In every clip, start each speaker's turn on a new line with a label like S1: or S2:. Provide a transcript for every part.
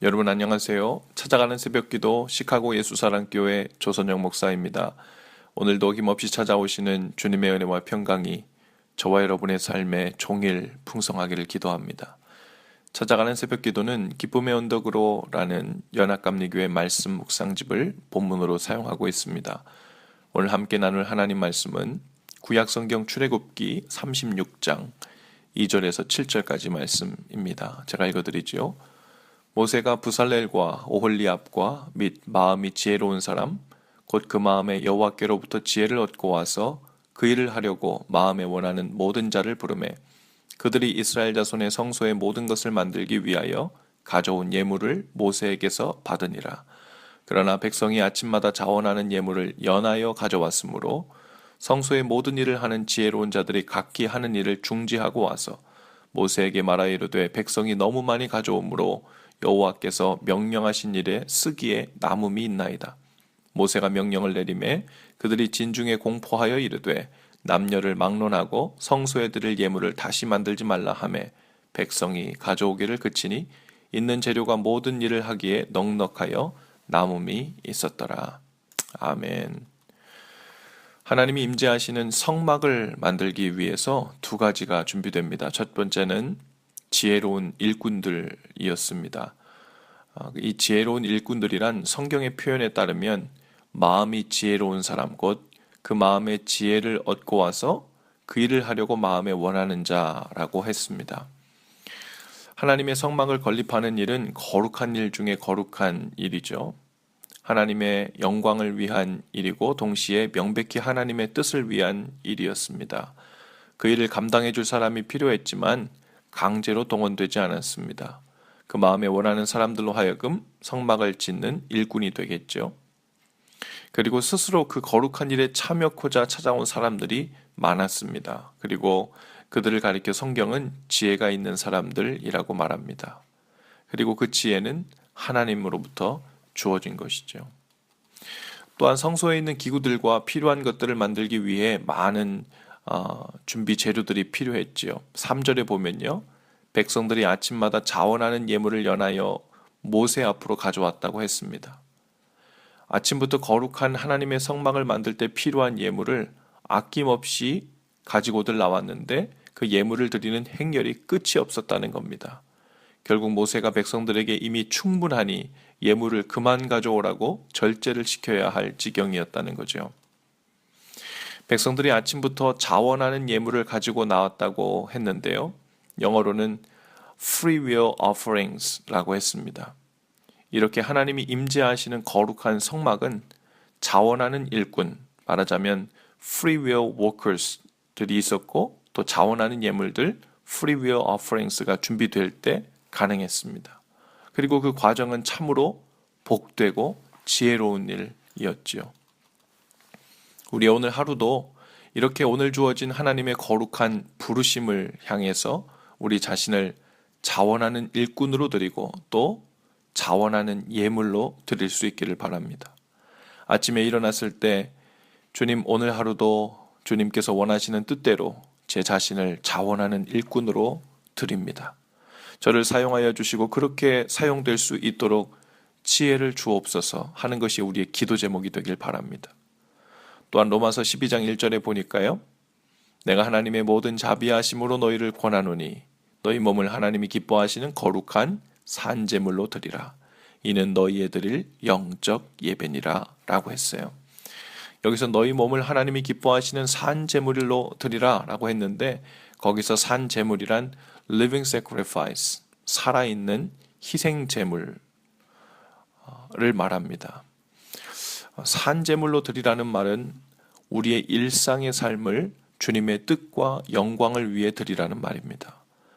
S1: 여러분 안녕하세요. 찾아가는 새벽기도 시카고 예수사랑교회 조선영 목사입니다. 오늘도 힘없이 찾아오시는 주님의 은혜와 평강이 저와 여러분의 삶에 종일 풍성하기를 기도합니다. 찾아가는 새벽기도는 기쁨의 언덕으로라는 연합감리교회 말씀 묵상집을 본문으로 사용하고 있습니다. 오늘 함께 나눌 하나님 말씀은 구약성경 출애굽기 36장 2절에서 7절까지 말씀입니다. 제가 읽어드리지요. 모세가 부살렐과 오홀리압과 및 마음이 지혜로운 사람 곧 그 마음에 여호와께로부터 지혜를 얻고 와서 그 일을 하려고 마음에 원하는 모든 자를 부르매 그들이 이스라엘 자손의 성소의 모든 것을 만들기 위하여 가져온 예물을 모세에게서 받으니라. 그러나 백성이 아침마다 자원하는 예물을 연하여 가져왔으므로 성소의 모든 일을 하는 지혜로운 자들이 각기 하는 일을 중지하고 와서 모세에게 말하 이르되 백성이 너무 많이 가져오므로 여호와께서 명령하신 일에 쓰기에 남음이 있나이다. 모세가 명령을 내림에 그들이 진중에 공포하여 이르되 남녀를 막론하고 성소에 드릴 예물을 다시 만들지 말라 하매 백성이 가져오기를 그치니 있는 재료가 모든 일을 하기에 넉넉하여 남음이 있었더라. 아멘. 하나님이 임재하시는 성막을 만들기 위해서 두 가지가 준비됩니다. 첫 번째는 지혜로운 일꾼들이었습니다. 아, 이 지혜로운 일꾼들이란 성경의 표현에 따르면 마음이 지혜로운 사람, 곧 그 마음의 지혜를 얻고 와서 그 일을 하려고 마음에 원하는 자라고 했습니다. 하나님의 성막을 건립하는 일은 거룩한 일 중에 거룩한 일이죠. 하나님의 영광을 위한 일이고 동시에 명백히 하나님의 뜻을 위한 일이었습니다. 그 일을 감당해 줄 사람이 필요했지만 강제로 동원되지 않았습니다. 그 마음에 원하는 사람들로 하여금 성막을 짓는 일꾼이 되겠죠. 그리고 스스로 그 거룩한 일에 참여코자 찾아온 사람들이 많았습니다. 그리고 그들을 가리켜 성경은 지혜가 있는 사람들이라고 말합니다. 그리고 그 지혜는 하나님으로부터 주어진 것이죠. 또한 성소에 있는 기구들과 필요한 것들을 만들기 위해 많은 어, 준비 재료들이 필요했지요. 3절에 보면요. 백성들이 아침마다 자원하는 예물을 연하여 모세 앞으로 가져왔다고 했습니다. 아침부터 거룩한 하나님의 성막을 만들 때 필요한 예물을 아낌없이 가지고들 나왔는데 그 예물을 드리는 행렬이 끝이 없었다는 겁니다. 결국 모세가 백성들에게 이미 충분하니 예물을 그만 가져오라고 절제를 시켜야 할 지경이었다는 거죠. 백성들이 아침부터 자원하는 예물을 가지고 나왔다고 했는데요. 영어로는 free will offerings라고 했습니다. 이렇게 하나님이 임재하시는 거룩한 성막은 자원하는 일꾼, 말하자면 free will workers들이 있었고 또 자원하는 예물들 free will offerings가 준비될 때 가능했습니다. 그리고 그 과정은 참으로 복되고 지혜로운 일이었지요. 우리 오늘 하루도 이렇게 오늘 주어진 하나님의 거룩한 부르심을 향해서 우리 자신을 자원하는 일꾼으로 드리고 또 자원하는 예물로 드릴 수 있기를 바랍니다. 아침에 일어났을 때 주님 오늘 하루도 주님께서 원하시는 뜻대로 제 자신을 자원하는 일꾼으로 드립니다. 저를 사용하여 주시고 그렇게 사용될 수 있도록 지혜를 주옵소서 하는 것이 우리의 기도 제목이 되길 바랍니다. 또한 로마서 12장 1절에 보니까요. 내가 하나님의 모든 자비하심으로 너희를 권하노니 너희 몸을 하나님이 기뻐하시는 거룩한 산제물로 드리라. 이는 너희의 드릴 영적 예배니라 라고 했어요. 여기서 너희 몸을 하나님이 기뻐하시는 산 제물로 드리라 라고 했는데 거기서 산 제물이란 living sacrifice, 살아있는 희생 제물을 말합니다. 산 제물로 드리라는 말은 우리의 일상의 삶을 주님의 뜻과 영광을 위해 드리라는 말입니다.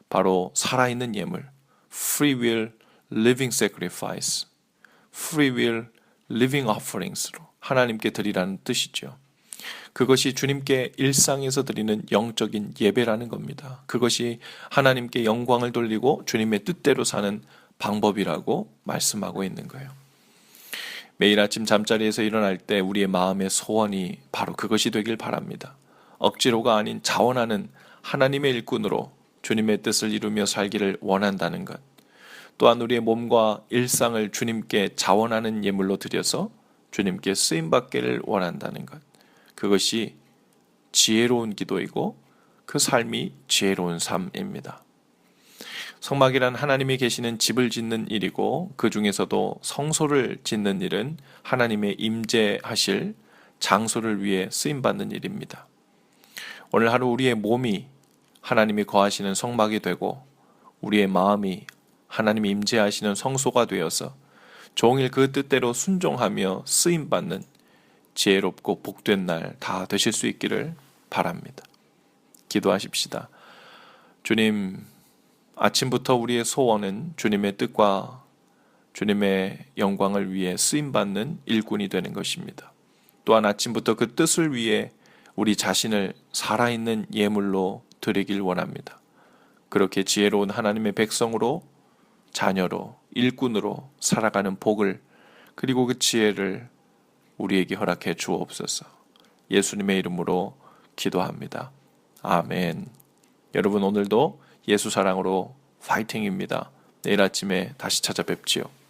S1: 바로 살아있는 예물, free will living sacrifice, free will living offerings로 하나님께 드리라는 뜻이죠. 그것이 주님께 일상에서 드리는 영적인 예배라는 겁니다. 그것이 하나님께 영광을 돌리고 주님의 뜻대로 사는 방법이라고 말씀하고 있는 거예요. 매일 아침 잠자리에서 일어날 때 우리의 마음의 소원이 바로 그것이 되길 바랍니다. 억지로가 아닌 자원하는 하나님의 일꾼으로 주님의 뜻을 이루며 살기를 원한다는 것. 또한 우리의 몸과 일상을 주님께 자원하는 예물로 드려서 주님께 쓰임 받기를 원한다는 것. 그것이 지혜로운 기도이고 그 삶이 지혜로운 삶입니다. 성막이란 하나님이 계시는 집을 짓는 일이고 그 중에서도 성소를 짓는 일은 하나님의 임재하실 장소를 위해 쓰임 받는 일입니다. 오늘 하루 우리의 몸이 하나님이 거하시는 성막이 되고 우리의 마음이 하나님이 임재하시는 성소가 되어서 종일 그 뜻대로 순종하며 쓰임 받는 지혜롭고 복된 날 다 되실 수 있기를 바랍니다. 기도하십시다. 주님, 아침부터 우리의 소원은 주님의 뜻과 주님의 영광을 위해 쓰임 받는 일꾼이 되는 것입니다. 또한 아침부터 그 뜻을 위해 우리 자신을 살아있는 예물로 드리길 원합니다. 그렇게 지혜로운 하나님의 백성으로 자녀로 일꾼으로 살아가는 복을 그리고 그 지혜를 우리에게 허락해 주옵소서. 예수님의 이름으로 기도합니다. 아멘. 여러분 오늘도 예수 사랑으로 파이팅입니다. 내일 아침에 다시 찾아뵙지요.